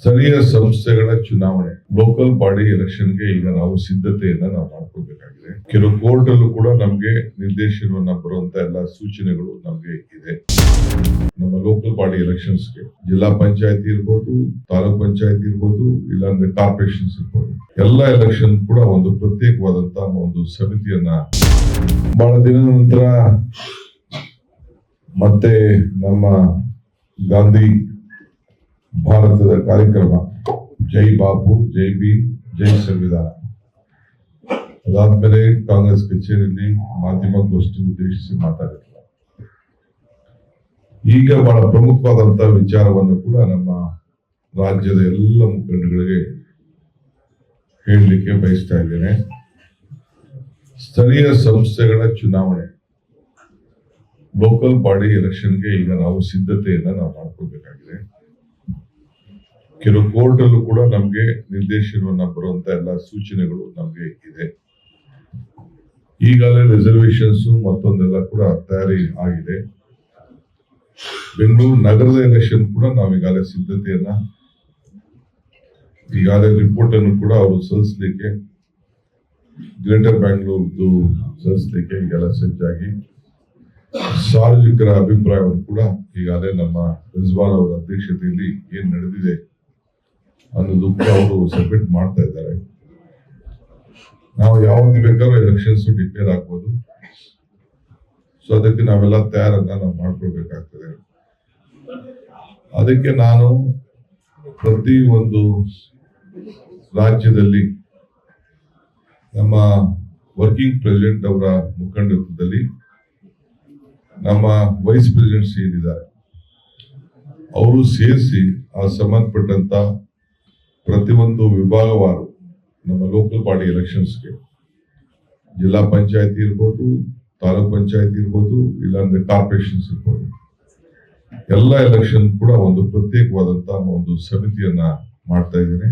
ಸ್ಥಳೀಯ ಸಂಸ್ಥೆಗಳ ಚುನಾವಣೆ. ಲೋಕಲ್ ಬಾಡಿ ಎಲೆಕ್ಷನ್ಗೆ ಈಗ ನಾವು ಸಿದ್ಧತೆಯನ್ನ ನಾವು ಮಾಡ್ಕೋಬೇಕಾಗಿದೆ ಕೆಲವು ಕೋರ್ಟ್ ಅಲ್ಲೂ ಕೂಡ ನಮ್ಗೆ ನಿರ್ದೇಶನವನ್ನ ಬರುವಂತ ಎಲ್ಲ ಸೂಚನೆಗಳು ನಮ್ಗೆ ಇದೆ. ನಮ್ಮ ಲೋಕಲ್ ಬಾಡಿ ಎಲೆಕ್ಷನ್ಸ್ಗೆ ಜಿಲ್ಲಾ ಪಂಚಾಯತಿ ಇರ್ಬೋದು, ತಾಲೂಕ್ ಪಂಚಾಯತಿ ಇರ್ಬೋದು ಇಲ್ಲಾಂದ್ರೆ ಕಾರ್ಪೊರೇಷನ್ಸ್ ಇರ್ಬೋದು. ಎಲ್ಲ ಎಲೆಕ್ಷನ್ ಕೂಡ ಒಂದು ಪ್ರತ್ಯೇಕವಾದಂತಹ ಒಂದು ಸಮಿತಿಯನ್ನ ಬಹಳ ದಿನದ ನಂತರ ಮತ್ತೆ ನಮ್ಮ ಗಾಂಧಿ ಭಾರತದ ಕಾರ್ಯಕ್ರಮ. ಜೈ ಬಾಪು, ಜೈ ಬಿ ಜೈ ಸಂವಿಧಾನ. ಅದಾದ್ಮೇಲೆ ಕಾಂಗ್ರೆಸ್ ಕಚೇರಿಯಲ್ಲಿ ಮಾಧ್ಯಮಗೋಷ್ಠಿ ಉದ್ದೇಶಿಸಿ ಮಾತಾಡಿದ್ರು. ಈಗ ಬಹಳ ಪ್ರಮುಖವಾದಂತಹ ವಿಚಾರವನ್ನು ಕೂಡ ನಮ್ಮ ರಾಜ್ಯದ ಎಲ್ಲ ಮುಖಂಡಗಳಿಗೆ ಹೇಳಲಿಕ್ಕೆ ಬಯಸ್ತಾ ಇದ್ದೇನೆ. ಸ್ಥಳೀಯ ಸಂಸ್ಥೆಗಳ ಚುನಾವಣೆ. ಲೋಕಲ್ ಬಾಡಿ ಎಲೆಕ್ಷನ್ಗೆ ಈಗ ನಾವು ಸಿದ್ಧತೆಯನ್ನ ನಾವು ಮಾಡ್ಕೋಬೇಕಾಗಿದೆ ಕೆಲವು ಕೋರ್ಟ್ ಅಲ್ಲೂ ಕೂಡ ನಮಗೆ ನಿರ್ದೇಶನವನ್ನ ಬರುವಂತ ಎಲ್ಲ ಸೂಚನೆಗಳು ನಮಗೆ ಇದೆ. ಈಗಾಗಲೇ ರಿಸರ್ವೇಶನ್ಸ್ ಮತ್ತೊಂದೆಲ್ಲ ಕೂಡ ತಯಾರಿ ಆಗಿದೆ. ಬೆಂಗಳೂರು ನಗರದ ಎಲೆಕ್ಷನ್ ಕೂಡ ನಾವು ಈಗಾಗಲೇ ಸಿದ್ಧತೆಯನ್ನ ಈಗಾಗಲೇ ರಿಪೋರ್ಟ್ ಅನ್ನು ಕೂಡ ಅವರು ಸಲ್ಲಿಸಲಿಕ್ಕೆ ಗ್ರೇಟರ್ ಬ್ಯಾಂಗ್ಳೂರ್ದು ಸಲ್ಲಿಸಲಿಕ್ಕೆ ಈಗೆಲ್ಲ ಸಜ್ಜಾಗಿ ಸಾರ್ವಜನಿಕರ ಅಭಿಪ್ರಾಯವನ್ನು ಕೂಡ ಈಗಾಗಲೇ ನಮ್ಮ ರಿಜ್ವಾನ್ ಅವರ ಅಧ್ಯಕ್ಷತೆಯಲ್ಲಿ ಏನ್ ನಡೆದಿದೆ ಅನ್ನೋದು ಕೂಡ ಅವರು ಸಬ್ಮಿಟ್ ಮಾಡ್ತಾ ಇದ್ದಾರೆ. ನಾವು ಯಾವಾಗ ಬೇಕಾದ್ರೂ ಎಲೆಕ್ಷನ್ಸ್ ಡಿಕ್ಲೇರ್ ಆಗ್ಬೋದು. ಸೊ ಅದಕ್ಕೆ ನಾವೆಲ್ಲ ತಯಾರನ್ನ ನಾವು ಮಾಡ್ಕೊಳ್ಬೇಕಾಗ್ತದೆ. ಅದಕ್ಕೆ ನಾನು ಪ್ರತಿ ಒಂದು ರಾಜ್ಯದಲ್ಲಿ ನಮ್ಮ ವರ್ಕಿಂಗ್ ಪ್ರೆಸಿಡೆಂಟ್ ಅವರ ಮುಖಂಡತ್ವದಲ್ಲಿ ನಮ್ಮ ವೈಸ್ ಪ್ರೆಸಿಡೆಂಟ್ಸ್ ಏನಿದ್ದಾರೆ, ಅವರು ಸೇರಿಸಿ ಆ ಸಂಬಂಧಪಟ್ಟಂತ ಪ್ರತಿಯೊಂದು ವಿಭಾಗವಾರು ನಮ್ಮ ಲೋಕಲ್ ಬಾಡಿ ಎಲೆಕ್ಷನ್ಸ್ಗೆ ಜಿಲ್ಲಾ ಪಂಚಾಯತಿ ಇರ್ಬೋದು, ತಾಲೂಕ್ ಪಂಚಾಯತಿ ಇರ್ಬೋದು, ಇಲ್ಲಾಂದ್ರೆ ಕಾರ್ಪೊರೇಷನ್ಸ್ ಇರ್ಬೋದು. ಎಲ್ಲ ಎಲೆಕ್ಷನ್ ಕೂಡ ಒಂದು ಪ್ರತ್ಯೇಕವಾದಂತಹ ಒಂದು ಸಮಿತಿಯನ್ನ ಮಾಡ್ತಾ ಇದ್ದೀನಿ.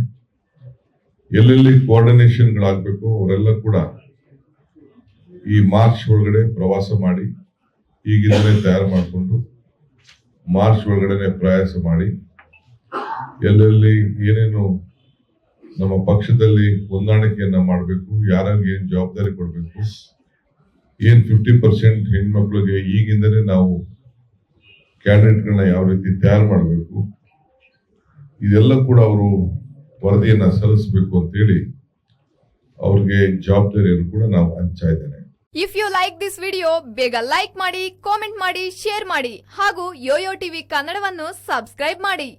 ಎಲ್ಲೆಲ್ಲಿ ಕೋಆರ್ಡಿನೇಷನ್ಗಳಾಗಬೇಕು ಅವರೆಲ್ಲ ಕೂಡ ಈ ಮಾರ್ಚ್ ಒಳಗಡೆ ಪ್ರವಾಸ ಮಾಡಿ, ಈಗಿಂದಲೇ ತಯಾರು ಮಾಡಿಕೊಂಡು ಮಾರ್ಚ್ ಒಳಗಡೆನೆ ಪ್ರಯಾಸ ಮಾಡಿ ಎಲ್ಲೆಲ್ಲಿ ಏನೇನು ನಮ್ಮ ಪಕ್ಷದಲ್ಲಿ ಹೊಂದಾಣಿಕೆಯನ್ನ ಮಾಡಬೇಕು, ಯಾರಿಗೆ ಏನು ಜವಾಬ್ದಾರಿ ಕೊಡಬೇಕು, ಏನ್ ಫಿಫ್ಟಿ ಪರ್ಸೆಂಟ್ ಹೆಣ್ಮಕ್ಳಿಗೆ ಈಗಿಂದಲೇ ನಾವು ಕ್ಯಾಂಡಿಡೇಟ್ಗಳನ್ನ ಯಾವ ರೀತಿ ತಯಾರು ಮಾಡಬೇಕು, ಇದೆಲ್ಲ ಕೂಡ ಅವರು ವರದಿಯನ್ನು ಸಲ್ಲಿಸಬೇಕು ಅಂತೇಳಿ ಅವ್ರಿಗೆ ಜವಾಬ್ದಾರಿಯನ್ನು ಕೂಡ ನಾವು ಹಂಚ್ತಾ ಇದ್ದೇನೆ. If you like this video ಬೇಗ ಲೈಕ್ ಮಾಡಿ ಕಾಮೆಂಟ್ ಮಾಡಿ ಶೇರ್ ಮಾಡಿ ಹಾಗೂ ಯೋಯೋ ಟಿವಿ ಕನ್ನಡವನ್ನು ಸಬ್ಸ್ಕ್ರೈಬ್ ಮಾಡಿ.